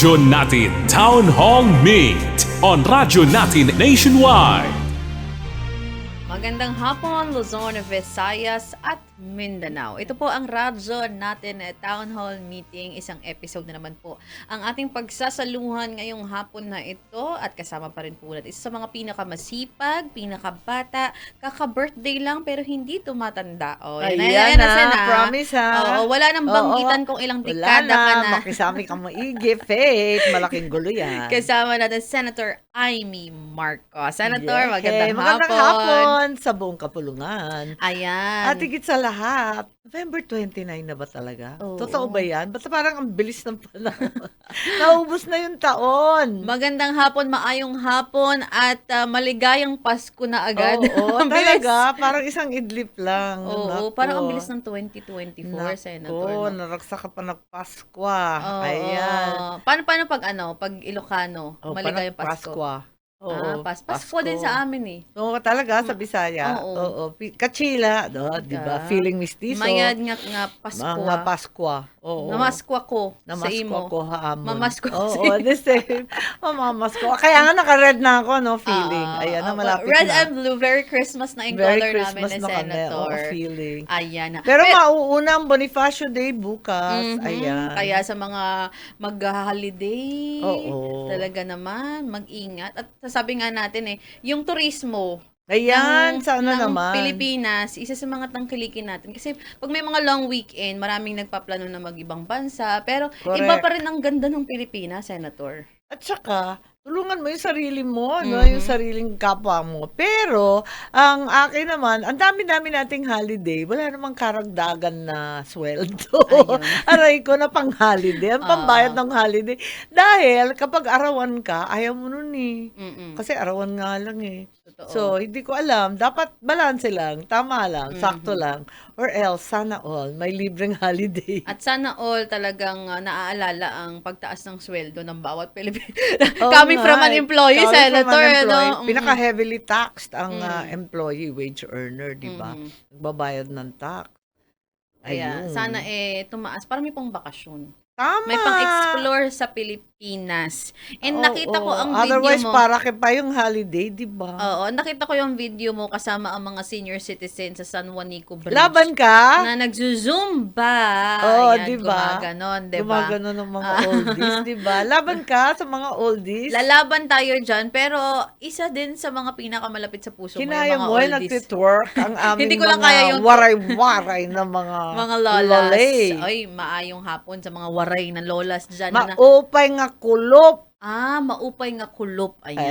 Radyo Natin Town Hall Meet on Radyo Natin Nationwide. Magandang hapon, Luzon, Visayas at Mindanao. Ito po ang radyo natin eh, Town Hall Meeting, isang episode na naman po. Ang ating pagsasaluhan ngayong hapon na ito at kasama pa rin po natin isa sa mga pinakamasipag, pinakabata, kaka-birthday lang pero hindi tumatanda. O, yan, Ayan yan, na, yan, promise ha. Oo, wala nang banggitan Oo. kung ilang dekada ka na. makisami ka maigi, Faith. Malaking gulo yan. Kasama natin Senator Amy Marcos. Senator, Yeah. magandang, Hey, magandang hapon. hapon sa buong kapulungan. Ayan. At higit sa lahat, November 29 na ba talaga? Oo. Totoo ba yan? Ba't parang ang bilis ng panahon? Naubos na yung taon. Magandang hapon, maayong hapon at ah, maligayang Pasko na agad. Oo, Ang bilis. talaga. Parang isang idlip lang. Oo, Nako. parang ang bilis ng 2024, Nako, Senator. no? naraksa ka pa nagpaskwa. Oo. Ayan. Paano, paano pag ano, pag Ilocano, Oh, maligayang parang Pasko? Paskwa. Ah, pas Pasko din sa amin eh. Oo, talaga, sa Bisaya. Oo. Oo. Pi- Kachila, no, di ba? Feeling mistiso. Mayad nga nga Pasko. Mga Paskwa. Oo. Namaskwa ko sa Namaskwa imo. ko haamon. Mamaskwa ko Oo, sa imo. the same. Oh, mamaskwa. Kaya nga naka-red na ako, no, feeling. Ah, Ayan na, ah, malapit Red na. and blue, very Christmas na yung Very color namin Christmas ni na kami. Oo, Senator. feeling. Ayan na. Pero Pe- mauuna ang Bonifacio Day bukas. Mhm. Ayan. Kaya sa mga mag-holiday, Oo. talaga naman, mag-ingat. At sasabi nga natin eh, yung turismo Ayan, ng, sana ng naman. Pilipinas, isa sa mga tangkilikin natin. Kasi pag may mga long weekend, maraming nagpaplano na mag-ibang bansa. Pero Correct. iba pa rin ang ganda ng Pilipinas, Senator. At saka, tulungan mo yung sarili mo, no? Mhm. yung sariling kapwa mo. Pero, ang akin naman, ang dami-dami nating holiday, wala namang karagdagan na sweldo. Ayun. Aray ko na pang holiday, ang pambayad ng holiday. Dahil, kapag arawan ka, ayaw mo nun eh. Mm-mm. Kasi arawan nga lang eh. Totoo. So, hindi ko alam. Dapat balanse lang, tama lang, Mhm. sakto lang. Or else, sana all, may libreng holiday. At sana all talagang uh, naaalala ang pagtaas ng sweldo ng bawat Pilipino. Oo Coming nga from an eh. employee, Coming from an Senator. employee. no? Pinaka-heavily taxed ang ah, employee wage earner, di ba? Mhm. Nagbabayad ng tax. Kaya Ayun. sana eh tumaas para may pang bakasyon. Tama. May pang-explore sa Pilipinas. And Oo, nakita ko oo. ang video Otherwise, mo. para kay pa yung holiday, di ba? Oo, nakita ko yung video mo kasama ang mga senior citizens sa San Juanico Bridge. Laban ka? Na nagzuzumba. Oo, Ayan, di ba? Gumaganon, di ba? Gumagano ng mga Ah. oldies, di ba? Laban ka sa mga oldies. Lalaban tayo dyan, pero isa din sa mga pinakamalapit sa puso Kinaya mo mo, yung mga eh, oldies. nagtitwerk ang aming Hindi ko lang mga kaya yung- waray-waray na mga, mga lolas. lolay. Ay, maayong hapon sa mga waray na lolas dyan. na, Maupay nga kulop. Ah, maupay nga kulop. Ayan.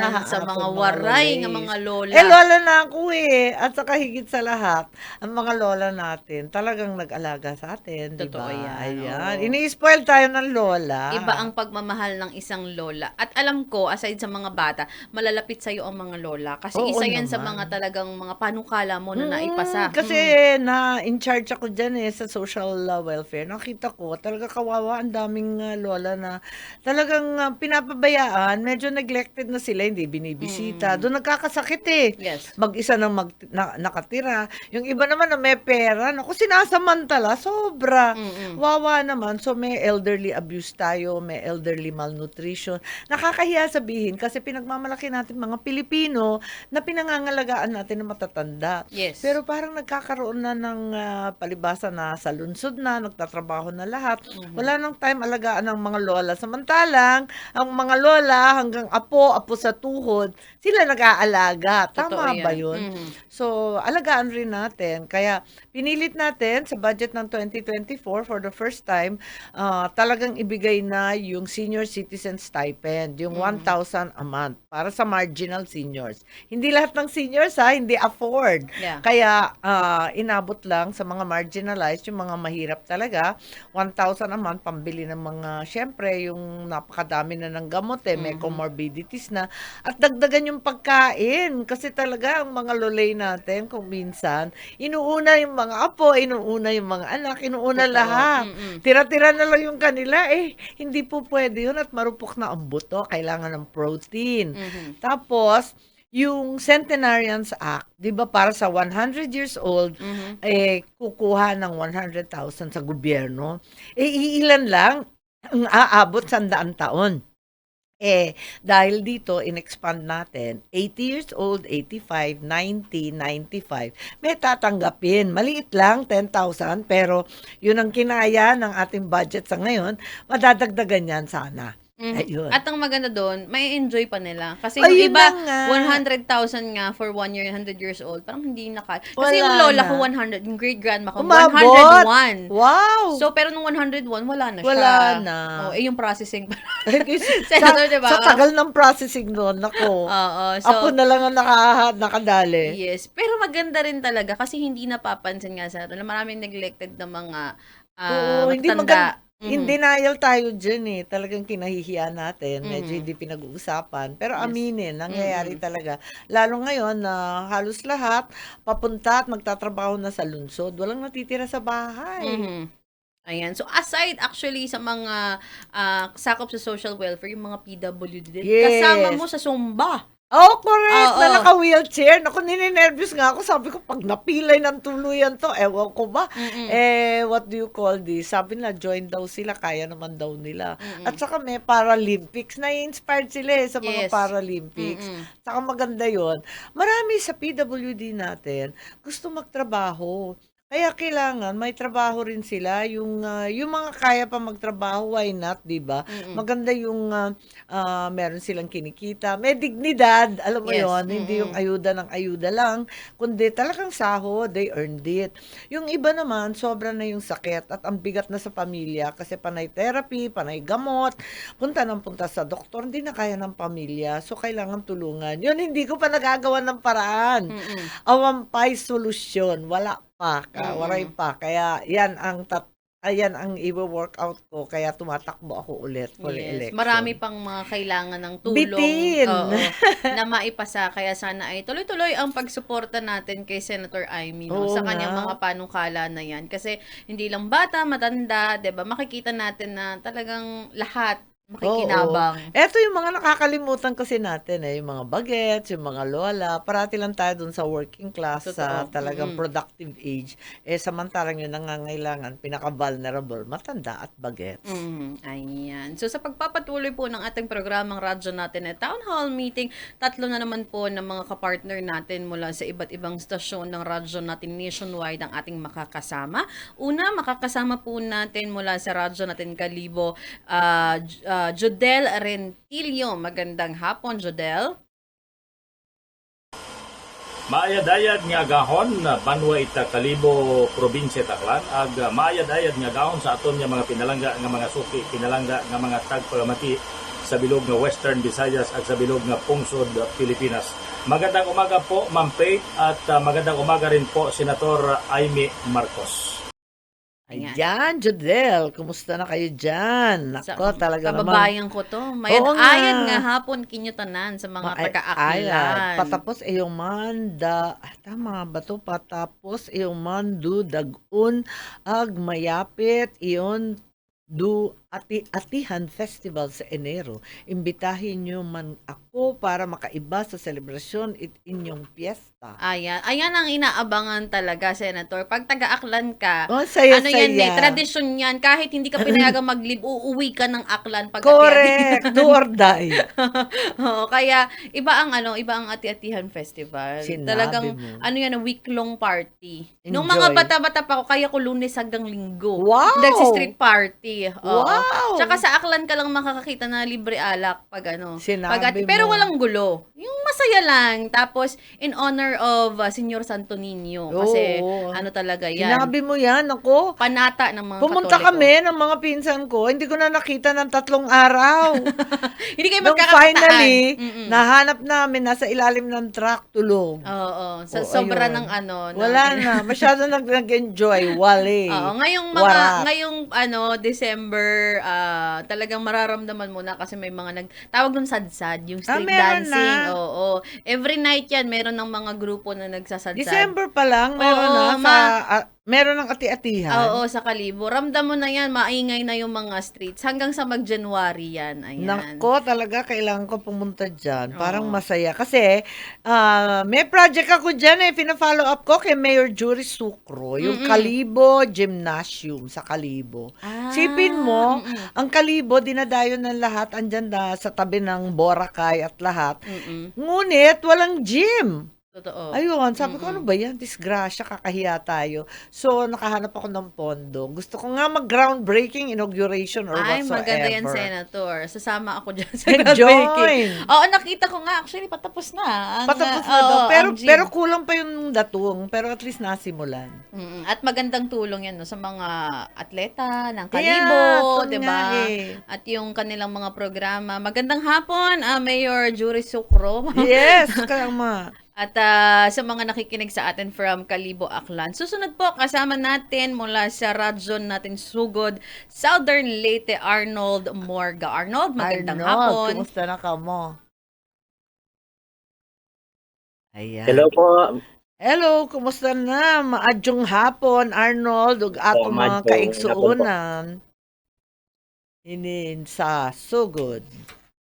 Ayan sa mga waray nga mga lola. Eh, lola na ako eh. At saka higit sa lahat, ang mga lola natin talagang nag-alaga sa atin, Totoo ba? yan, Ayan. oo. Ini-spoil tayo ng lola. Iba ang pagmamahal ng isang lola. At alam ko, aside sa mga bata, malalapit sa'yo ang mga lola. Kasi Oo isa yan sa naman. mga talagang mga panukala mo na Mm, naipasa. Kasi Mm. na in charge ako dyan eh sa social uh, welfare. Nakita ko talaga kawawa ang daming uh, lola na talagang uh, pinapabayaan, medyo neglected na sila, hindi binibisita. Mm. Doon nagkakasakit eh. Yes. Mag-isa nang mag, na- nakatira. Yung iba naman na may pera, naku, sinasamantala, sobra. Mm-mm. Wawa naman. So, may elderly abuse tayo, may elderly malnutrition. Nakakahiya sabihin kasi pinagmamalaki natin mga Pilipino na pinangangalagaan natin ng matatanda. Yes. Pero parang nagkakaroon na ng ah, palibasa na sa lunsod na, nagtatrabaho na lahat. Mhm. Wala nang time alagaan ng mga lola. Samantalang, ang mga lola hanggang apo, apo sa tuhod, sila nag-aalaga. Totoo Tama ba yan. yun? Mhm. So, alagaan rin natin. Kaya, pinilit natin sa budget ng 2024 for the first time, ah, talagang ibigay na yung senior citizen stipend, yung Mhm. 1,000 a month para sa marginal seniors. Hindi lahat ng seniors ha, hindi afford. Yeah. Kaya, ah, inabot lang sa mga marginalized, yung mga mahirap talaga, 1,000 a month, pambili ng mga, syempre, yung napakadami na ng gamot eh, may comorbidities na, at dagdagan yung pagkain, kasi talaga, ang mga lolay natin, kung minsan, inuuna yung mga apo, inuuna yung mga anak, inuuna Totoo. lahat. Mm-mm. Tira-tira na lang yung kanila, eh, hindi po pwede yun at marupok na ang buto, kailangan ng protein. Mhm. Tapos, yung Centenarians Act, 'di ba para sa 100 years old, Mhm. eh kukuha ng 100,000 sa gobyerno. Eh iilan lang ang aabot sa daang taon. Eh, dahil dito, in-expand natin, 80 years old, 85, 90, 95, may tatanggapin. Maliit lang, 10,000, pero yun ang kinaya ng ating budget sa ngayon, madadagdagan yan sana. Mhm. Ayun. At ang maganda doon, may enjoy pa nila. Kasi Ayun yung iba, na nga. 100,000 nga for one year, 100 years old. Parang hindi na kaya. Kasi yung Wala lola na. ko, 100. Yung great grandma ko, Umabot! 101. Wow! So, pero nung 101, wala na siya. Wala na. Oh, eh, yung processing sa, Senator, diba? sa tagal ng processing noon, ako, Oo. So, ako na lang ang naka, nakadali. Yes. Pero maganda rin talaga kasi hindi napapansin nga sa na maraming neglected na mga ah, Oo, hindi matatanda. Maganda. Mhm. In denial tayo dyan eh. Talagang kinahihiya natin. Medyo Mhm. hindi pinag-uusapan. Pero Yes. aminin, nangyayari Mhm. talaga. Lalo ngayon na halos lahat papunta at magtatrabaho na sa lungsod. Walang natitira sa bahay. Mhm. Ayan. So, aside actually sa mga ah, sakop sa social welfare, yung mga PWD din, Yes. kasama mo sa Zumba. Oh, correct! Oo. Na naka-wheelchair. Naku, nininervous nga ako. Sabi ko, pag napilay ng tuluyan to, ewan ko ba? Mm-mm. Eh, what do you call this? Sabi nila, join daw sila, kaya naman daw nila. Mm-mm. At saka may Paralympics. Na-inspired sila eh sa mga Yes. Paralympics. Mm-mm. Saka maganda yon. Marami sa PWD natin gusto magtrabaho. Kaya kailangan may trabaho rin sila. Yung, ah, yung mga kaya pa magtrabaho, why not, di ba? Mm-mm. Maganda yung ah, ah, meron silang kinikita. May dignidad, alam mo Yes, yon Hindi yung ayuda ng ayuda lang, kundi talagang sahod, they earned it. Yung iba naman, sobra na yung sakit at ang bigat na sa pamilya kasi panay therapy, panay gamot, punta ng punta sa doktor, hindi na kaya ng pamilya. So, kailangan tulungan. Yun, hindi ko pa nagagawa ng paraan. Mm-mm. Awampay solusyon. Wala pa. Ka, Mm-mm. waray pa. Kaya, yan ang tat ayan ang i-workout ko. Kaya tumatakbo ako ulit for Yes. election. Marami pang mga kailangan ng tulong Bitin. oo, na maipasa. Kaya sana ay tuloy-tuloy ang pagsuporta natin kay Senator Amy no, sa kanyang mga panukala na yan. Kasi hindi lang bata, matanda, 'di ba Makikita natin na talagang lahat makikinabang. Eto yung mga nakakalimutan kasi natin eh, yung mga bagets, yung mga lola, parati lang tayo dun sa working class, sa Totoo. talagang Mm-mm. productive age. Eh, samantalang yung nangangailangan, pinaka-vulnerable, matanda at bagets. Mhm, ayan. So sa pagpapatuloy po ng ating programang radyo natin at Town Hall Meeting, tatlo na naman po ng mga kapartner natin mula sa iba't ibang stasyon ng radyo natin nationwide ang ating makakasama. Una, makakasama po natin mula sa radyo natin Kalibo, ah, J- ah, Jodel Rentilio. Magandang hapon, Jodel. Maayad-ayad nga gahon na Banwa ita Kalibo probinsya Taclan ag maayad-ayad nga gahon sa aton nga mga pinalangga nga mga suki pinalangga nga mga tagpagamati sa bilog nga Western Visayas at sa bilog nga Pungsod Pilipinas. Magandang umaga po Ma'am Faith at ah, magandang umaga rin po Senator Amy Marcos. Ayan. Ayan, Jodel, kumusta na kayo dyan? Sa- Nako, talaga naman. Kababayan ko to. Mayad Oo nga. ayad nga hapon kinyutanan sa mga Maay- taga-akilan. ayan. Patapos iyong manda, ah, tama ba to? Patapos iyong mandu, dagun, ag mayapit, iyon du ati atihan festival sa Enero. Imbitahin niyo man ako para makaiba sa selebrasyon it inyong piyesta. Ayan. Ayan ang inaabangan talaga, Senator. Pag taga-aklan ka, Oh, saya, ano yan eh, saya. tradisyon yan. Kahit hindi ka pinayagang mag-live, uuwi ka ng aklan pag Correct, do or die. Oo, kaya iba ang ano, iba ang Ati-Atihan Festival. Sinabi Talagang mo. ano yan, week-long party. Nung mga Enjoy. bata-bata pa ako, kaya ko lunes hanggang linggo. Wow! Nagsi-street party. Oo. Wow! Tsaka sa aklan ka lang makakakita na libre alak pag ano. Sinabi pag ati- pero walang gulo. Yung masaya lang. Tapos, in honor of uh, Senyor Santo Niño. Kasi, Oo. ano talaga yan. Sinabi mo yan, ako. Panata ng mga Pumunta Katoliko. kami ng mga pinsan ko, hindi ko na nakita ng tatlong araw. Hindi kayo Nung magkakakitaan. finally, Mm-mm. nahanap namin, nasa ilalim ng truck, tulog. Oo. Sa Oo, sobra ayun. ng ano. ng- Wala na, masyado nag- nag-enjoy, wale. Oo, ngayong mga Warak. ngayong ano December ah, talagang mararamdaman mo na kasi may mga nag tawag dun sadsad, yung Ah, street meron dancing. na. Oo. Every night 'yan meron ng mga grupo na nagsasadsad. December pa lang, meron Oo, na sa ma- ah, meron ng ati-atihan. Oo, sa Kalibo. Ramdam mo na yan, maingay na yung mga streets. Hanggang sa mag-January yan. Ayan. Nako, talaga kailangan ko pumunta dyan. Parang Oo. masaya. Kasi, ah, may project ako dyan eh. Pina-follow up ko kay Mayor Jury Sucro. Yung Mm-mm. Kalibo Gymnasium sa Kalibo. Ah, Sipin mo, mm-mm. ang Kalibo, dinadayo ng lahat. Andyan na sa tabi ng Boracay at lahat. Mm-mm. Ngunit, walang gym. Totoo. Ayun, sabi ko, ano ba yan? Disgrasya, kakahiya tayo. So, nakahanap ako ng pondo. Gusto ko nga mag-groundbreaking inauguration or Ay, whatsoever. maganda yan, Senator. Sasama ako dyan sa Join! groundbreaking. Oo, nakita ko nga. Actually, patapos na. Ang, Patapos ah, na daw. oo, Pero, ang gym. pero kulang pa yung datong. Pero at least nasimulan. Mm-mm. At magandang tulong yan no, sa mga atleta ng Kalibo, so di nga ba? eh. At yung kanilang mga programa. Magandang hapon, ah, Mayor Jury Sucro. Yes, kaya ma. At ah, sa mga nakikinig sa atin from Kalibo, Aklan. Susunod po, kasama natin mula sa radyon natin Sugod, Southern Leyte, Arnold Morga. Arnold, magandang Arnold, hapon. Kumusta na ka mo? Ayan. Hello po. Hello, kumusta na? Maadyong hapon, Arnold, ug ato Oh, mga kaigsuunan. Inin sa sugod.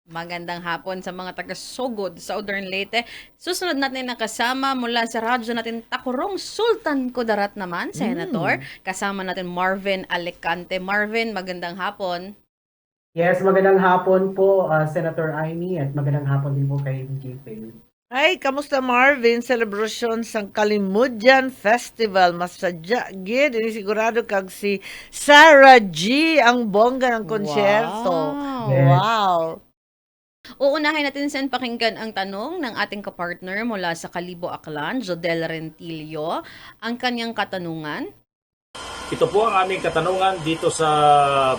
Magandang hapon sa mga taga Sugod, Southern Leyte. Susunod natin na kasama mula sa radyo natin Takurong Sultan Kudarat naman, Senator. Kasama natin Marvin Alicante. Marvin, magandang hapon. Yes, magandang hapon po, uh, Senator Amy, at magandang hapon din po kay DJ. Ay, kamusta Marvin? Celebration sang Kalimudyan Festival. Masadya, gid. Ini sigurado kag si Sarah G ang bongga ng konsyerto. Wow. Yes. Wow. Uunahin natin sen pakinggan ang tanong ng ating kapartner mula sa Kalibo Aklan, Jodel Rentilio. Ang kanyang katanungan, Ito po ang aming katanungan dito sa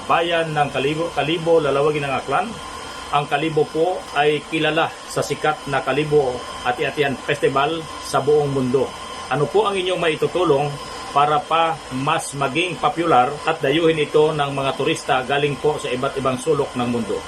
bayan ng Kalibo, Kalibo Lalawagin ng Aklan. Ang Kalibo po ay kilala sa sikat na Kalibo Ati-Atihan Festival sa buong mundo. Ano po ang inyong maitutulong para pa mas maging popular at dayuhin ito ng mga turista galing po sa iba't ibang sulok ng mundo?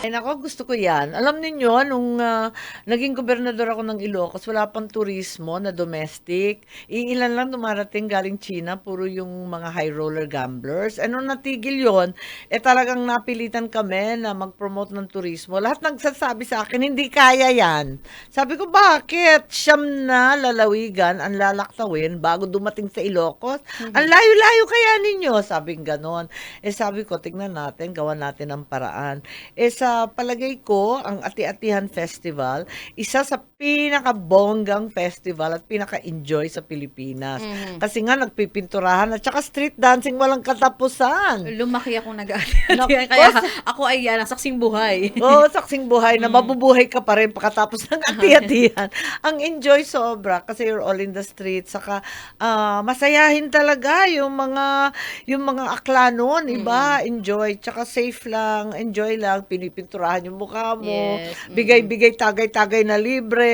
Ay nako, gusto ko yan. Alam ninyo, nung ah, naging gobernador ako ng Ilocos, wala pang turismo na domestic. Iilan lang dumarating galing China, puro yung mga high roller gamblers. Nung natigil yon eh talagang napilitan kami na mag-promote ng turismo. Lahat nagsasabi sa akin, hindi kaya yan. Sabi ko, bakit? Siyam na lalawigan ang lalaktawin bago dumating sa Ilocos. Ang layo-layo kaya ninyo, sabing ganon. Eh sabi ko, tignan natin, gawa natin ang paraan. Eh sa palagay ko, ang Ati-Atihan Festival, isa sa pinakabonggang festival at pinaka-enjoy sa Pilipinas. Mhm. Kasi nga nagpipinturahan at saka street dancing walang katapusan. lumaki ako nag Nako, Kaya ako ay yan, saksing buhay. Oo, saksing buhay na Mm. mabubuhay ka pa rin pagkatapos ng ati-atihan. Ang enjoy sobra kasi you're all in the street. Saka ah, masayahin talaga yung mga yung mga aklanon, iba, enjoy. Tsaka safe lang, enjoy lang, pinipinturahan yung mukha mo. Yes, mm. Bigay-bigay, tagay-tagay na libre.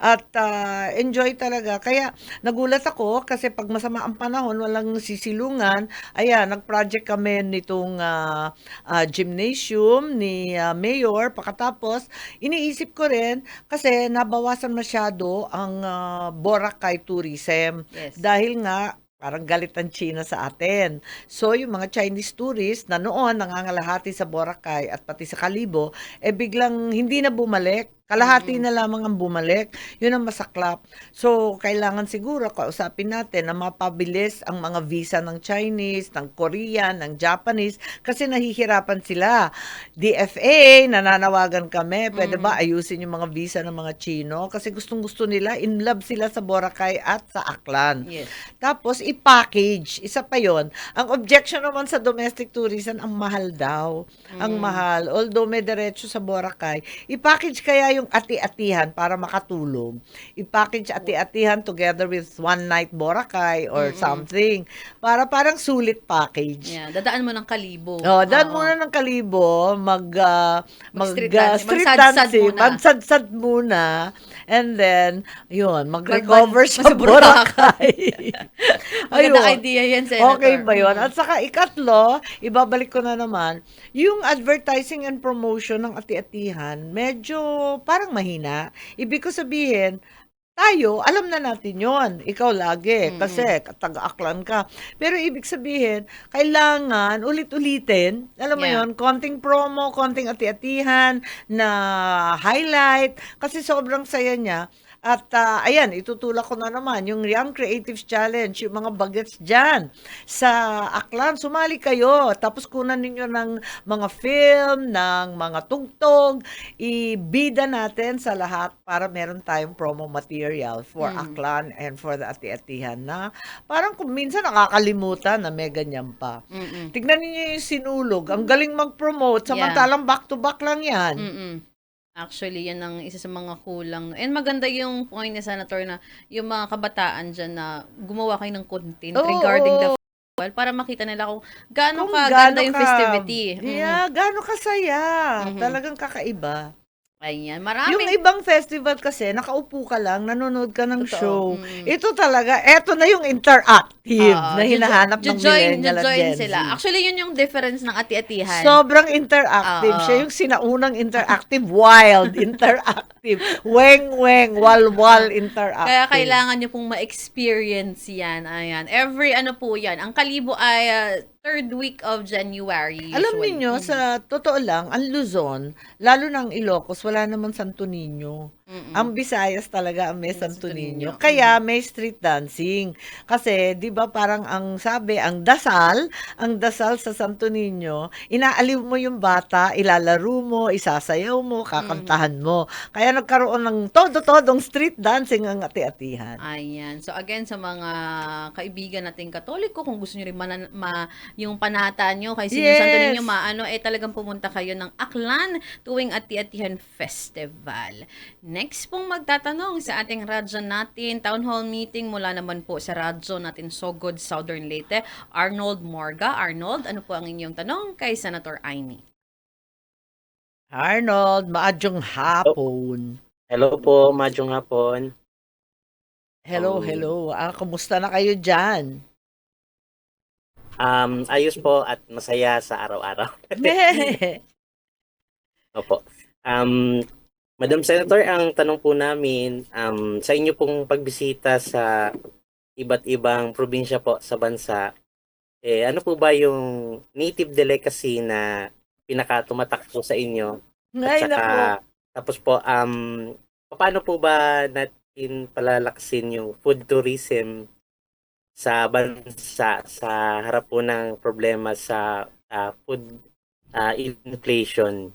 At ah, enjoy talaga. Kaya nagulat ako kasi pag masama ang panahon, walang sisilungan. Ayan, nag-project kami nitong ah, ah, gymnasium ni ah, Mayor. Pagkatapos, iniisip ko rin kasi nabawasan masyado ang ah, Boracay tourism. Yes. Dahil nga, parang galit ang China sa atin. So, yung mga Chinese tourists na noon nangangalahati sa Boracay at pati sa Kalibo, eh biglang hindi na bumalik. Kalahati na lamang ang bumalik. Yun ang masaklap. So, kailangan siguro kausapin natin na mapabilis ang mga visa ng Chinese, ng Korean, ng Japanese kasi nahihirapan sila. DFA, nananawagan kami, pwede ba ayusin yung mga visa ng mga Chino kasi gustong-gusto nila, in love sila sa Boracay at sa Aklan. Yes. Tapos, i-package. Isa pa yon Ang objection naman sa domestic tourism, ang mahal daw. Ang mahal. Although may diretso sa Boracay. I-package kaya yung ati-atihan para makatulong. I-package ati-atihan together with one night Boracay or something. Para parang sulit package. Yeah, dadaan mo ng Kalibo. Oh, daan Oo. muna ng kalibo, mag, ah, mag, Mag-street ah, dancing, street dancing, magsadsad muna, and then, yun, mag-recover Magban- sa sa Boracay. Maganda Ayun. idea yan, Senator. Okay ba yun? Mm. At saka ikatlo, ibabalik ko na naman, yung advertising and promotion ng ati-atihan, medyo parang mahina. Ibig ko sabihin, tayo, alam na natin yon Ikaw lagi, Mm. kasi taga-aklan ka. Pero ibig sabihin, kailangan ulit-ulitin, alam mo Yeah. yon konting promo, konting ati-atihan na highlight, kasi sobrang saya niya. At ah, ayan, itutulak ko na naman yung Young Creatives Challenge, yung mga bagets dyan sa Aklan. Sumali kayo, tapos kunan ninyo ng mga film, ng mga tugtog, ibida natin sa lahat para meron tayong promo material for Mm. Aklan and for the ati-atihan na parang kung minsan nakakalimutan na may ganyan pa. Mm-mm. Tignan niyo yung sinulog. Ang galing mag-promote. Yeah. Samantalang back-to-back lang yan. Mm-mm. Actually, yan ang isa sa mga kulang. And maganda yung point ni Senator na yung mga kabataan dyan na gumawa kayo ng content Oo, regarding the festival para makita nila kung gaano Kung gaano yung ka- festivity. Mm. Yeah, gaano kasaya. Mhm. Talagang kakaiba. Ayan, Yung marami. ibang festival kasi, nakaupo ka lang, nanonood ka ng Totoo. show. Mm. Ito talaga, eto na yung interactive Oo, na hinahanap ng join, millennial at join Gen Z. sila. Actually, yun yung difference ng ati-atihan. Sobrang interactive. Oo. Siya yung sinaunang interactive, wild, interactive, weng-weng, wal-wal interactive. Kaya kailangan nyo pong ma-experience yan. Ayan. Every ano po yan. Ang kalibo ay ah, third week of January. Alam usually. niyo Mhm. sa totoo lang, ang Luzon, lalo ng Ilocos, wala naman Santo Niño. Mm-mm. Ang Visayas talaga ang may Santo Niño. Kaya may street dancing. Kasi 'di ba parang ang sabi, ang dasal, ang dasal sa Santo Niño, inaaliw mo yung bata, ilalaro mo, isasayaw mo, kakantahan mo. Kaya nagkaroon ng todo-todong street dancing ang ati-atihan. Ayan. So again, sa mga kaibigan nating katoliko, kung gusto nyo rin manan- ma, yung panata nyo kay Sino Yes. Santo Niño, maano, eh talagang pumunta kayo ng Aklan tuwing Ati-Atihan Festival. Next pong magtatanong sa ating radyo natin, town hall meeting mula naman po sa radyo natin Sogod, Southern Leyte, Arnold Morga. Arnold, ano po ang inyong tanong kay Senator Aimee? Arnold, maadyong hapon. Hello po, Majong hapon. Hello, Oh. hello. Ah, kumusta na kayo diyan? Um, ayos po at masaya sa araw-araw. Opo. Um, Madam Senator, ang tanong po namin, um, sa inyo pong pagbisita sa iba't ibang probinsya po sa bansa, eh, ano po ba yung native delicacy na pinakatumatak po sa inyo? At saka, tapos po, um, paano po ba natin palalakasin yung food tourism sa bansa sa harap po ng problema sa ah, food ah, inflation?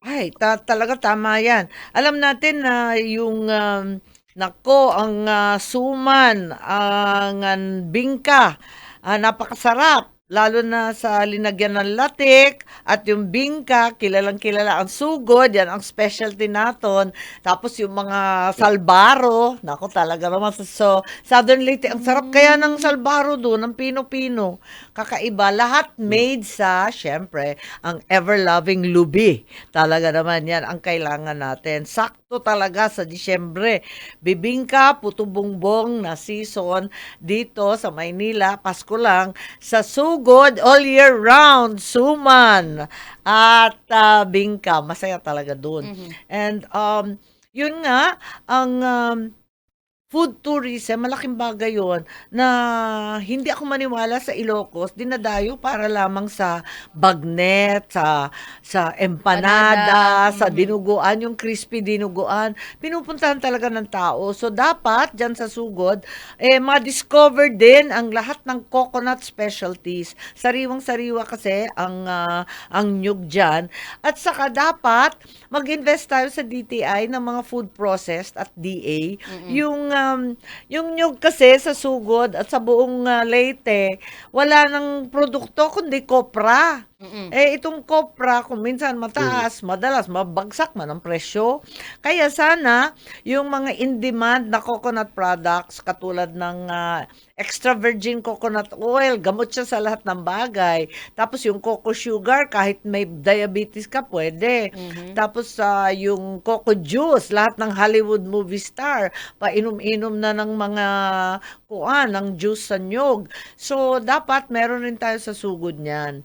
Ay, ta- talaga tama yan. Alam natin na yung um, nako, ang ah, suman, ang ang bingka, ah, napakasarap. Lalo na sa linagyan ng latik at yung bingka, kilalang kilala ang sugod, yan ang specialty naton. Tapos yung mga salbaro, nako talaga naman sa so, Southern Leyte, ang sarap kaya ng salbaro doon, ang pino-pino. Kakaiba, lahat made sa, syempre, ang ever-loving lubi. Talaga naman yan ang kailangan natin. Sakto talaga sa Disyembre. Bibingka, puto bongbong na season dito sa Maynila, Pasko lang, sa Sugod all year round, suman at ah, bingka. Masaya talaga doon. Mhm. And um, yun nga, ang um, food tourism, malaking bagay yun na hindi ako maniwala sa Ilocos, dinadayo para lamang sa bagnet, sa sa empanada, Empanada, sa mhm. dinuguan, yung crispy dinuguan. Pinupuntahan talaga ng tao. So dapat dyan sa sugod, eh ma-discover din ang lahat ng coconut specialties. Sariwang-sariwa kasi ang ah, ang nyug dyan. At saka dapat mag-invest tayo sa DTI ng mga food processed at DA. Yung um, yung nyug kasi sa sugod at sa buong ah, Leyte, wala nang produkto kundi kopra. Mm-mm. Eh, itong kopra, kung minsan mataas, madalas mabagsak man ang presyo. Kaya sana, yung mga in-demand na coconut products, katulad ng ah, extra virgin coconut oil, gamot siya sa lahat ng bagay. Tapos yung coco sugar, kahit may diabetes ka, pwede. Mhm. Tapos sa yung coco juice, lahat ng Hollywood movie star, painom-inom na ng mga kuan, ng juice sa nyog. So, dapat meron rin tayo sa sugod niyan.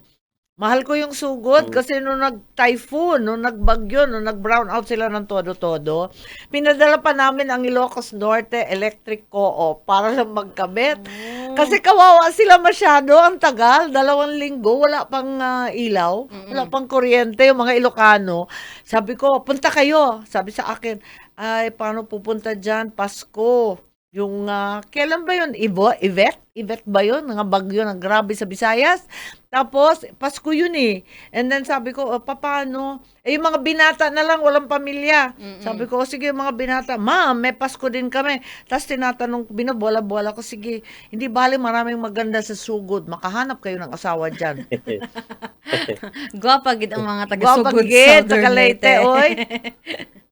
Mahal ko yung sugod Mm. kasi nung nag-typhoon, nung nagbagyo, nung nag-brown out sila ng todo-todo, pinadala pa namin ang Ilocos Norte Electric Co-op para lang magkabit. Kasi kawawa sila masyado, ang tagal, dalawang linggo, wala pang ah, ilaw, wala pang kuryente, yung mga Ilocano. Sabi ko, punta kayo. Sabi sa akin, ay, paano pupunta dyan? Pasko. Yung, ah, kailan ba yun? Ibo? Ivet? Ivet ba yun? Mga bagyo na grabe sa Visayas. Tapos, Pasko yun eh. And then sabi ko, oh, paano? Eh, yung mga binata na lang, walang pamilya. Sabi ko, "Oh, sige, yung mga binata, ma'am, may Pasko din kami. Tapos tinatanong, binabola-bola ko, sige, hindi bali maraming maganda sa sugod. Makahanap kayo ng asawa dyan. Gwapa gid ang mga taga-sugod gid, Southern taga Leyte, oy.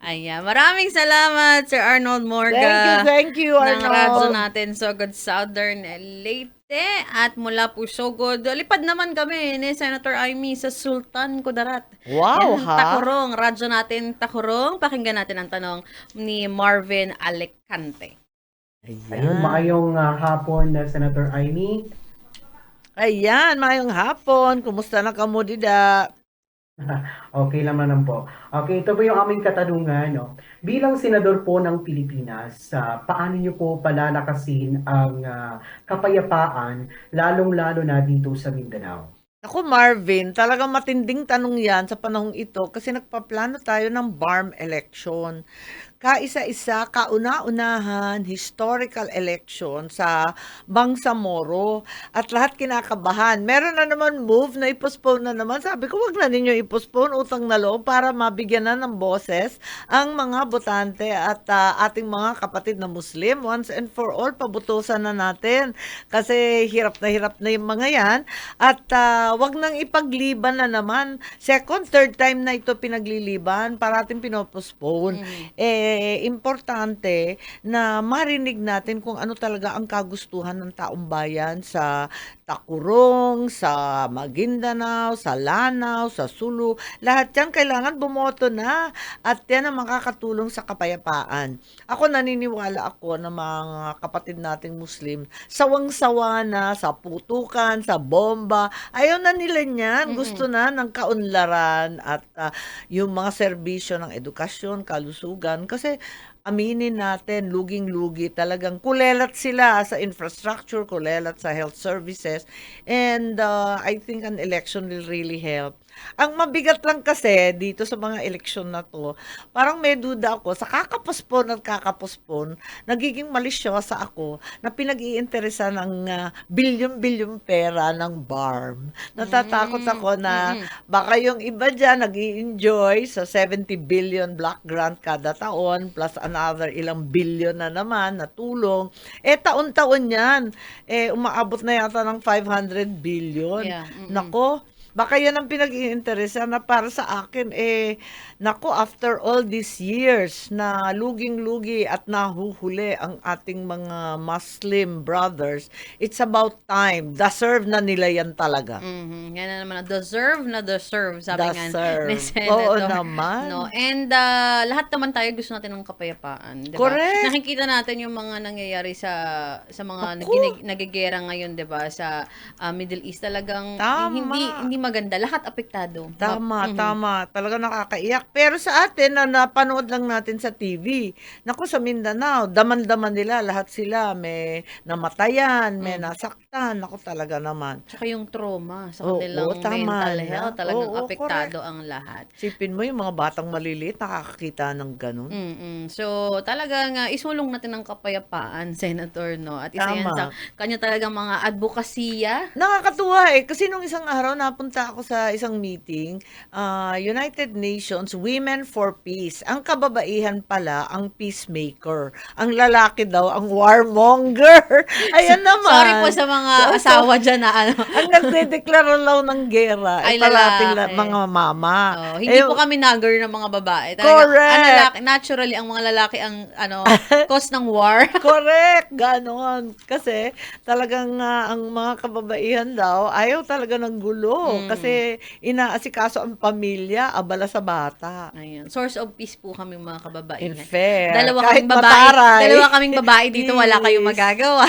Ayan. Maraming salamat, Sir Arnold Morga. Thank you, thank you, ng radyo Arnold. natin, Sogod Southern Leyte. At mula po Sogod, lipad naman kami ni Senator Amy sa Sultan Kudarat. Wow, Yan, ha? Takurong, radyo natin Takurong. Pakinggan natin ang tanong ni Marvin Alicante. Ayun, maayong ah, hapon, uh, Senator Amy. Ayan, mayong hapon. Kumusta na ka mo, Dida? Okay naman po. Okay, ito po yung aming katanungan. No? Bilang senador po ng Pilipinas, ah, paano niyo po palalakasin ang ah, kapayapaan, lalong-lalo na dito sa Mindanao? Ako, Marvin, talagang matinding tanong yan sa panahong ito kasi nagpaplano tayo ng BARM election. Kaisa-isa, kauna-unahan, historical election sa Bangsamoro at lahat kinakabahan. Meron na naman move na i-postpone na naman. Sabi ko, wag na ninyo i-postpone utang na loob para mabigyan na ng boses ang mga botante at ah, ating mga kapatid na Muslim. Once and for all, pabutusan na natin kasi hirap na hirap na yung mga yan at ah, wag nang ipagliban na naman. Second, third time na ito pinagliliban, parating pinopostpone. Eh, importante na marinig natin kung ano talaga ang kagustuhan ng taong bayan sa Takurong, sa Maguindanao, sa Lanao, sa Sulu. Lahat yan kailangan bumoto na at yan ang makakatulong sa kapayapaan. Ako naniniwala ako na mga kapatid nating Muslim, sawang-sawa na sa putukan, sa bomba. Ayaw na nila niyan. Gusto na ng kaunlaran at ah, yung mga serbisyo ng edukasyon, kalusugan. Kasi aminin natin, luging-lugi talagang kulelat sila sa infrastructure, kulelat sa health services. And uh, I think an election will really help. Ang mabigat lang kasi dito sa mga eleksyon na to, parang may duda ako, sa kakapospon at kakapospon, nagiging malisyosa ako na pinag-iinteresan ng uh, bilyon-bilyon pera ng BARM. Natatakot ako na baka yung iba dyan nag enjoy sa 70 billion block grant kada taon plus another ilang billion na naman na tulong. Eh, taon-taon yan. Eh, umaabot na yata ng 500 billion. Yeah, mm-mm. Nako, baka yan ang pinag-iinteresan na para sa akin, eh, nako, after all these years na luging-lugi at nahuhuli ang ating mga Muslim brothers, it's about time. Deserve na nila yan talaga. Mhm. Yan na naman. Deserve na deserve, sabi nga Deserve. ni Senator. Oo naman. No? And ah, lahat naman tayo gusto natin ng kapayapaan. Di ba? Correct. Nakikita natin yung mga nangyayari sa sa mga naginig, nagigera ngayon, di ba? Sa ah, Middle East talagang Tama. hindi hindi maganda. Lahat apektado. Tama, Mhm. tama. Talaga nakakaiyak. Pero sa atin, na napanood lang natin sa TV, naku sa Mindanao, daman-daman nila, lahat sila, may namatayan, Mm. may nasaktan, naku talaga naman. Tsaka yung trauma sa Oo, kanilang tama mental health, talagang Oo, apektado ang lahat. Sipin mo yung mga batang maliliit, nakakakita ng ganun. mm So, talagang uh, isulong natin ng kapayapaan, Senator, no? At isa yan Tama. sa kanya talagang mga advokasya. Nakakatuwa eh. Kasi nung isang araw, napunta ako sa isang meeting, ah, United Nations Women for Peace. Ang kababaihan pala, ang peacemaker. Ang lalaki daw, ang warmonger. Ayan naman. Sorry po sa mga So- asawa dyan na ano. ang nagdedeklara lang ng gera Ay, ay parating lalaki. la- mga mama. Oh, hindi Eh, po kami nagger ng mga babae. Correct. Ang lalaki, naturally, ang mga lalaki ang ano, cause ng war. Correct, ganon. Kasi talagang ah, ang mga kababaihan daw ayaw talaga ng gulo. Mm. Kasi inaasikaso ang pamilya, abala sa bata. Ayun. Source of peace po kami mga In kababaihan. fair. Dalawa Kahit kaming babae. mataray. Dalawa kaming babae dito, wala kayong magagawa.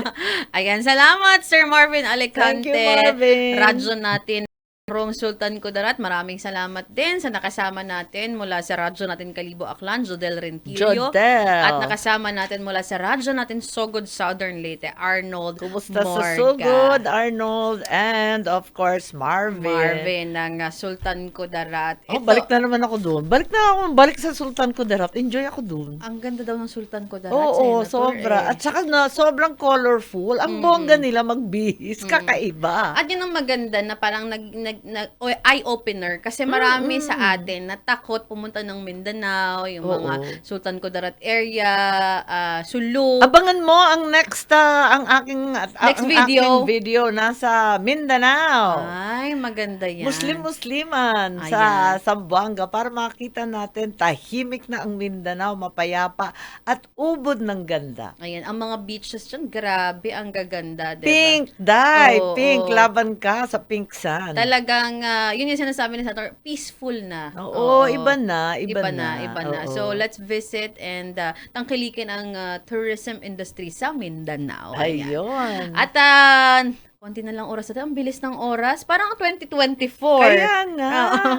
Ayan, salamat Sir Marvin Alicante. Thank you, Marvin. Radyo natin Rome Sultan Kudarat, maraming salamat din sa nakasama natin mula sa radyo natin Kalibo Aklan, Jodel Rentillo. Jodel. At nakasama natin mula sa radyo natin Sogod Southern Leyte, Arnold Kumusta sa Morga. Sugod, Arnold, and of course, Marvin. Marvin ng uh, Sultan Kudarat. Oh, balik na naman ako doon. Balik na ako, balik sa Sultan Kudarat. Enjoy ako doon. Ang ganda daw ng Sultan Kudarat. Oo, Senator, sobra. eh. At saka na, sobrang colorful. Ang bongga nila magbihis. Kakaiba. At yun ang maganda na parang nag, nag, nag o, eye-opener kasi marami sa atin na takot pumunta ng Mindanao, yung Oo. mga Sultan Kudarat area, ah, Sulu. Abangan mo ang next, ah, ang aking, at- Next ang video. aking video nasa Mindanao. Ay, maganda yan. Muslim-Musliman Ayan. sa Zamboanga para makita natin tahimik na ang Mindanao, mapayapa at ubod ng ganda. Ayan, ang mga beaches dyan, grabe, ang gaganda, diba? Pink, dye, Oo, pink, oo. laban ka sa pink sun. Talagang, ah, yun yung sinasabi ni Senator, peaceful na. Oo, iba na, iba, Iba na, iba na. Oo. So, let's visit and ah, tangkilikin ang ah, tourism industry sa Mindanao. Ayan. Ayun. At ah, konti na lang oras natin. Ang bilis ng oras. Parang 2024. Kaya nga. Oo.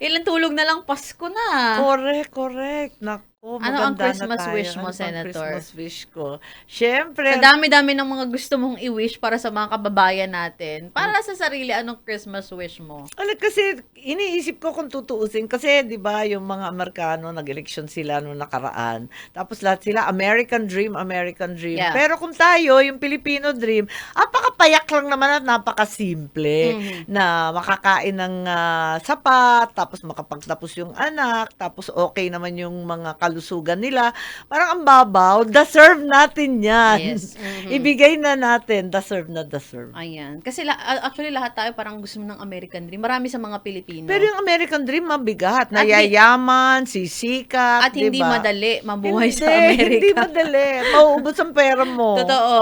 Ilan tulog na lang Pasko na. Correct, correct. Nako, Ano ang Christmas wish mo, Ano Senator? Christmas wish ko. Siyempre, Sa dami-dami ng mga gusto mong i-wish para sa mga kababayan natin. Para sa sarili, anong Christmas wish mo? Ano kasi iniisip ko kung tutuusin kasi 'di ba yung mga Amerikano nag-election sila noong nakaraan. Tapos lahat sila American dream, American dream. Yeah. Pero kung tayo yung Filipino dream, apakapayak lang naman at napakasimple Mhm. na makakain ng ah, sapat, tapos makapagtapos yung anak, tapos okay naman yung mga kalusugan nila. Parang ang babaw, deserve natin 'yan. Yes. Mhm. Ibigay na natin, deserve na deserve. Ayan. Kasi la- actually lahat tayo parang gusto mo ng American Dream. Marami sa mga Pilipino. Pero yung American dream mabigat, nayayaman, sisikat, At hindi diba? madali mabuhay hindi, sa Amerika. Hindi madali. Mauubos ang pera mo. Totoo.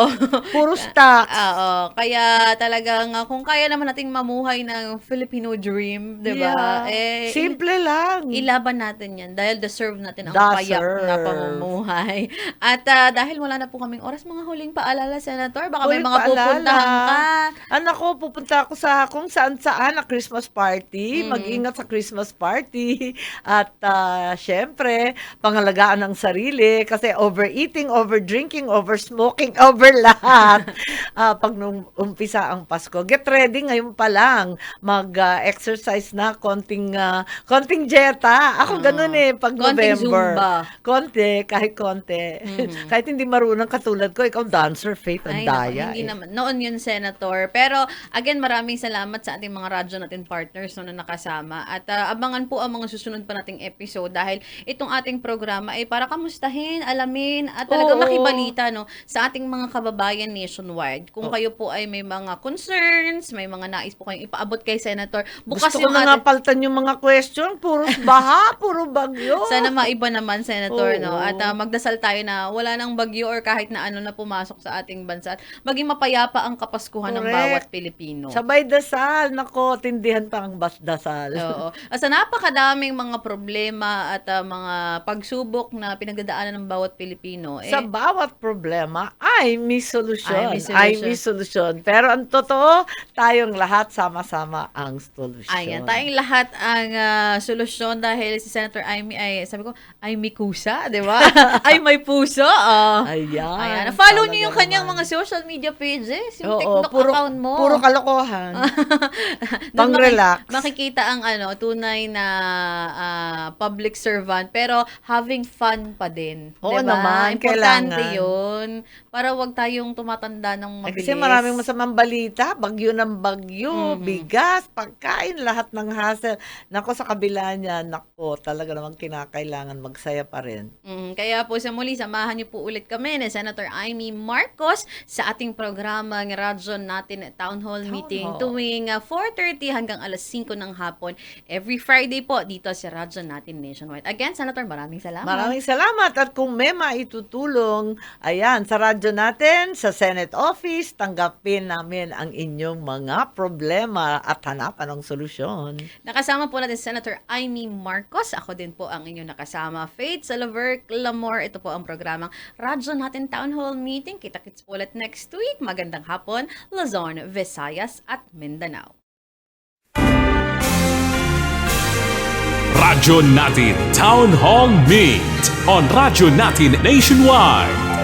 Puro stocks. Oo. Kaya talagang ah, kung kaya naman nating mamuhay ng Filipino dream, 'di ba? Yeah. Eh Simple lang. ilaban natin 'yan dahil deserve natin ang Deserve. Payak na pamumuhay. At ah, dahil wala na po kaming oras, mga huling paalala, Senator, baka may Huling mga paalala. pupuntahan ka. Anak ko, pupunta ako sa kung saan saan na Christmas party. Mhm. Mag-ingat sa Christmas party. At ah, syempre, pangalagaan ng sarili kasi overeating, overdrinking, oversmoking, over lahat. Ah, pag nung umpisa ang Pasko, get ready ngayon pa lang. Mag-exercise na konting ah, konting jeta. Ako Ah. ganun eh pag Konting November. Zumba. Konti, kahit konti. Mhm. kahit hindi marunong katulad ko, ikaw dancer, Faith, ang Ay, naku, daya. hindi eh. naman. Noon yun, Senator. Pero, again, maraming salamat sa ating mga radyo natin partners no, na nakasama. At ah, abangan po ang mga susunod pa nating episode dahil itong ating programa ay para kamustahin, alamin, at talagang Oo. makibalita no, sa ating mga kababayan nationwide. Kung kayo po ay may mga concerns, may mga nais po kayong ipaabot kay Senator, bukas Gusto ko yung na nga ating- paltan yung mga question. Puro baha, puro bagyo. Sana maiba naman, Senator, no? Oo. At ah, magdasal tayo na wala nang bagyo or kahit na ano na pumasok sa ating bansa. At maging mapayapa ang kapaskuhan ng Correct. bawat Pilipino. Sabay dasal. Nako, tindihan pa ang bas dasal. Oo. At sa napakadaming mga problema at ah, mga pagsubok na pinagdadaanan ng bawat Pilipino, eh, Sa bawat problema, ay may solusyon. Ay, may Ay, solusyon. may solusyon. Pero ang totoo, tayong lahat sama-sama ang solusyon. Ayan, tayong lahat ang ah, solusyon dahil si Senator Amy ay, sabi ko, ay may kusa, di ba? ay may puso. Oh. Ayan. Ayan. Follow niyo yung kanyang naman. mga social media pages, yung Oo, TikTok puro, account mo. Puro kalokohan. Doon Pang-relax. maki- makikita ang ano, tunay na ah, public servant pero having fun pa din. Oo diba? naman, Importante kailangan. 'yun para wag tayong tumatanda ng Eh, mabilis. Kasi maraming masamang balita, bagyo ng bagyo, Mhm. bigas, pagkain, lahat ng hassle. Nako sa kabila niya, nako, talaga namang kinakailangan magsaya pa rin. Mm, kaya po sa muli, samahan niyo po ulit kami ni Senator Amy Marcos sa ating programa ng radyo natin Town Hall Town Meeting Hall. tuwing ah, 4.30 hanggang alas 5 ng hapon every Friday po dito sa radyo natin nationwide. Again, Senator, maraming salamat. Maraming salamat at kung may maitutulong, ayan, sa radyo natin sa Senate Office. Tanggapin namin ang inyong mga problema at hanapan ng solusyon. Nakasama po natin Senator Amy Marcos. Ako din po ang inyong nakasama. Faith Salaver Clamor. Ito po ang programang Radyo natin Town Hall Meeting. Kita-kits po ulit next week. Magandang hapon, Luzon, Visayas at Mindanao. Radyo Natin Town Hall Meet on Radyo Natin Nationwide.